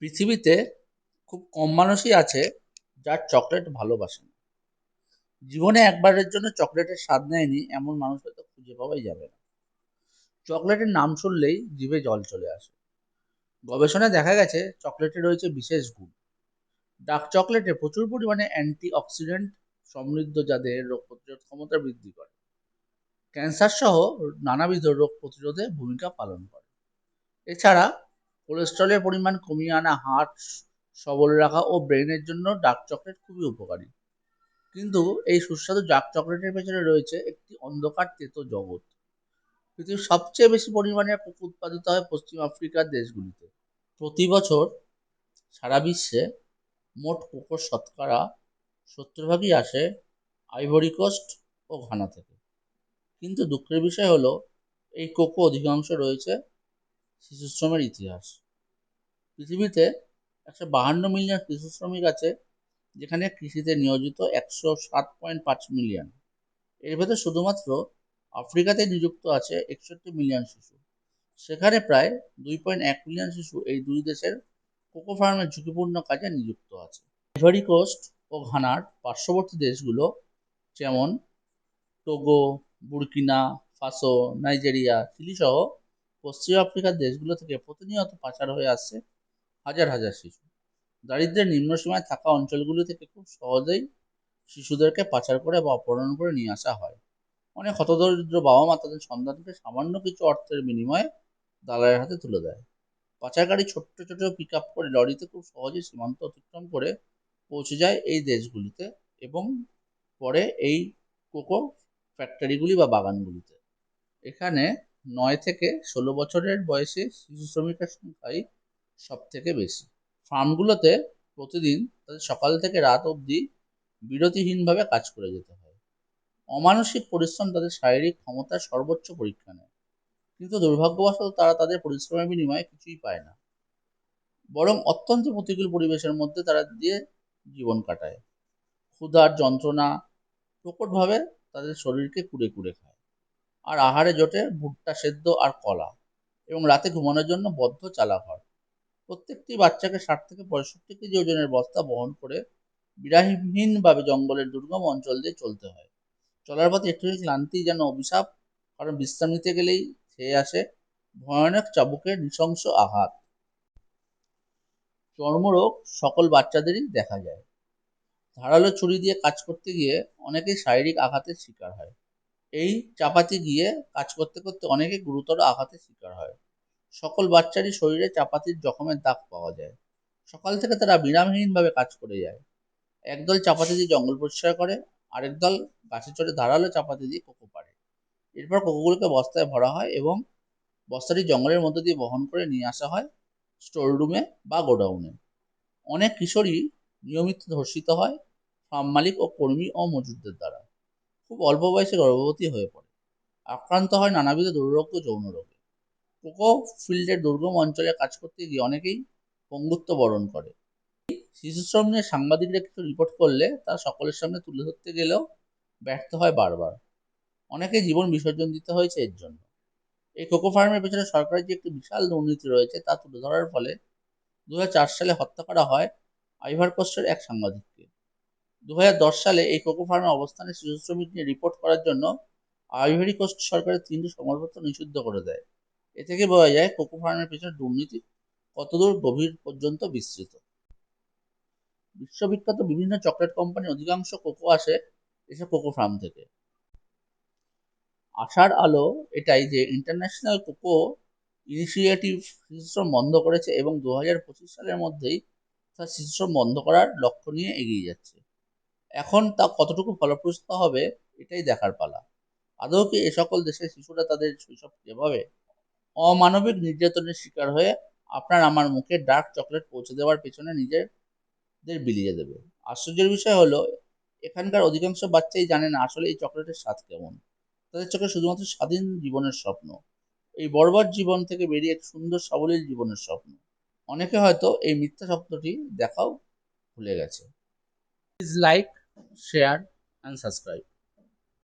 পৃথিবীতে খুব কম মানুষই আছে যার চকলেট ভালোবাসে না। জীবনে একবারের জন্য চকলেটের স্বাদ নেয়নি এমন মানুষ হয়তো খুঁজে পাওয়াই যাবে না। চকলেটের নাম শুনলেই জিভে জল চলে আসে। গবেষণায় দেখা গেছে চকলেটে রয়েছে বিশেষ গুণ। ডার্ক চকলেটে প্রচুর পরিমাণে অ্যান্টি অক্সিডেন্ট সমৃদ্ধ যাদের রোগ প্রতিরোধ ক্ষমতা বৃদ্ধি করে। ক্যান্সার সহ নানাবিধ রোগ প্রতিরোধে ভূমিকা পালন করে। এছাড়া কোলেস্ট্রলের পরিমাণ কমিয়ে আনা হার্ট সবল রাখা ও ব্রেনের জন্য ডার্ক চকলেট খুবই উপকারী। কিন্তু এই সুস্বাদু ডার্ক চকলেটের পেছনে রয়েছে একটি অন্ধকার তেতো জগৎ। পৃথিবীর সবচেয়ে বেশি পরিমাণে কোকো উৎপাদিত হয় পশ্চিম আফ্রিকার দেশগুলিতে। প্রতি বছর সারা বিশ্বে মোট কোকোর শতকরা সত্তর ভাগই আসে আইভরি কোস্ট ও ঘানা থেকে। কিন্তু দুঃখের বিষয় হলো, এই কোকো অধিকাংশ রয়েছে শিশুশ্রমের ইতিহাস। পৃথিবীতে একশো বাহান্ন মিলিয়ন শিশু শ্রমিক আছে, যেখানে কৃষিতে নিয়োজিত একশো সাত পয়েন্ট পাঁচ মিলিয়ন। এর ভেতর শুধুমাত্র আফ্রিকাতে নিযুক্ত আছে একষট্টি মিলিয়ন শিশু। সেখানে প্রায় দুই পয়েন্ট এক মিলিয়ন শিশু এই দুই দেশের কোকো ফার্মের ঝুঁকিপূর্ণ কাজে নিযুক্ত আছে। আইভরি কোস্ট ও ঘানার পার্শ্ববর্তী দেশগুলো যেমন Togo, Burkina, Faso, Nigeria Chile সহ পশ্চিম আফ্রিকার দেশগুলো থেকে প্রতিনিয়ত পাচার হয়ে আসছে হাজার হাজার শিশু। দারিদ্র্যের নিম্নসীমায় থাকা অঞ্চলগুলি থেকে খুব সহজেই শিশুদেরকে পাচার করে বা অপহরণ করে নিয়ে আসা হয়। অনেক হতদরিদ্র বাবা মা তাদের সন্তানকে সামান্য কিছু অর্থের বিনিময়ে দালালের হাতে তুলে দেয়। পাচারকারী ছোট্ট ছোট পিক আপ করে লরিতে খুব সহজেই সীমান্ত অতিক্রম করে পৌঁছে যায় এই দেশগুলিতে এবং পরে এই কোকো ফ্যাক্টরিগুলি বা বাগানগুলিতে। এখানে নয় থেকে ষোলো বছরের বয়সে শিশু শ্রমিকের সংখ্যাই সব থেকে বেশি। ফার্মগুলোতে প্রতিদিন তাদের সকাল থেকে রাত অবধি বিরতিহীনভাবে কাজ করে যেতে হয়। অমানসিক পরিশ্রম তাদের শারীরিক ক্ষমতার সর্বোচ্চ পরীক্ষা নেয়। কিন্তু দুর্ভাগ্যবশত তারা তাদের পরিশ্রমের বিনিময়ে কিছুই পায় না। বরং অত্যন্ত প্রতিকূল পরিবেশের মধ্যে তারা দিয়ে জীবন কাটায়। ক্ষুধার যন্ত্রণা প্রকটভাবে তাদের শরীরকে কুড়ে কুড়ে খায়। আর আহারে জোটে ভুট্টা সেদ্ধ আর কলা এবং রাতে ঘুমানোর জন্য বদ্ধ চালাঘর প্রত্যেকটি বাচ্চাকে ষাট থেকে পঁয়ষট্টি কেজি ওজনের বস্তা বহন করে বিরামহীনভাবে জঙ্গলের দুর্গম অঞ্চল দিয়ে চলতে হয়। চলার পথে একটু ক্লান্তি যেন অভিশাপ, কারণ বিশ্রাম নিতে গেলেই খেয়ে আসে ভয়ানক চাবুকের নৃশংস আঘাত। চর্মরোগ সকল বাচ্চাদেরই দেখা যায়। ধারালো ছুরি দিয়ে কাজ করতে গিয়ে অনেকেই শারীরিক আঘাতের শিকার হয়। এই চাপাতি গিয়ে কাজ করতে করতে অনেকে গুরুতর আঘাতের শিকার হয়। সকল বাচ্চারই শরীরে চাপাতির জখমের দাগ পাওয়া যায়। সকাল থেকে তারা বিরামহীনভাবে কাজ করে যায়। একদল চাপাতি দিয়ে জঙ্গল পরিষ্কার করে, আরেক দল গাছে চড়ে ধারালো চাপাতি দিয়ে কোকো পাড়ে। এরপর কোকোগুলোকে বস্তায় ভরা হয় এবং বস্তাটি জঙ্গলের মধ্যে দিয়ে বহন করে নিয়ে আসা হয় স্টোর রুমে বা গোডাউনে। অনেক কিশোরী নিয়মিত ধর্ষিত হয়, ফার্ম মালিক ও কর্মী ও মজুরদের দ্বারা। খুব অল্প বয়সে গর্ভবতী হয়ে পড়ে। আক্রান্ত হয় নানাবিধ দুরারোগ্য যৌন রোগে। কোকো ফিল্ডের দুর্গম অঞ্চলে কাজ করতে গিয়ে অনেকেই পঙ্গুত্ব বরণ করে। শিশু শ্রম নিয়ে সাংবাদিকরা কিছু রিপোর্ট করলে তা সকলের সামনে তুলে ধরতে গেলেও ব্যর্থ হয় বারবার। অনেকে জীবন বিসর্জন দিতে হয়েছে এর জন্য। এই কোকো ফার্মের পেছনে সরকারের যে একটি বিশাল দুর্নীতি রয়েছে তা তুলে ধরার ফলে দু হাজার চার সালে হত্যা করা হয় আইভার কোস্টের এক সাংবাদিককে। দু হাজার দশ সালে এই কোকো ফার্মের অবস্থানে শিশু শ্রমিক নিয়ে রিপোর্ট করার জন্য আইভরি কোস্ট সরকারের তিনটি সংবাদপত্র নিষিদ্ধ করে দেয়। এ থেকে বোঝা যায় কোকো ফার্মের পেছনে দুর্নীতি কতদূর গভীর পর্যন্ত বিস্তৃত। বিশ্ববিখ্যাত বিভিন্ন চকলেট কোম্পানির অধিকাংশ কোকো আসে এসে কোকো ফার্ম থেকে। আশার আলো এটাই যে ইন্টারন্যাশনাল কোকো ইনিশিয়েটিভ শিশুশ্রম বন্ধ করেছে এবং দু হাজার পঁচিশ সালের মধ্যেই তা শিশুশ্রম বন্ধ করার লক্ষ্য নিয়ে এগিয়ে যাচ্ছে। এখন তা কতটুকু ফলপ্রসূ হবে, এটাই দেখার পালা। আদৌ কি এ সকল দেশের শিশুরা তাদের শৈশব যেভাবে অমানবিক নির্যাতনের শিকার হয়ে আপনার আমার মুখে ডার্ক চকলেট পৌঁছে দেওয়ার পেছনে নিজেদের বিলিয়ে দেবে? আশ্চর্যের বিষয় হলো, এখানকার অধিকাংশ বাচ্চাই জানে না আসলে এই চকলেটের স্বাদ কেমন। তাদের চোখে শুধুমাত্র স্বাধীন জীবনের স্বপ্ন। এই বর্বর জীবন থেকে বেরিয়ে এক সুন্দর সাবলীল জীবনের স্বপ্ন। অনেকে হয়তো এই মিথ্যা স্বপ্নটি দেখাও ভুলে গেছে। Please like share and subscribe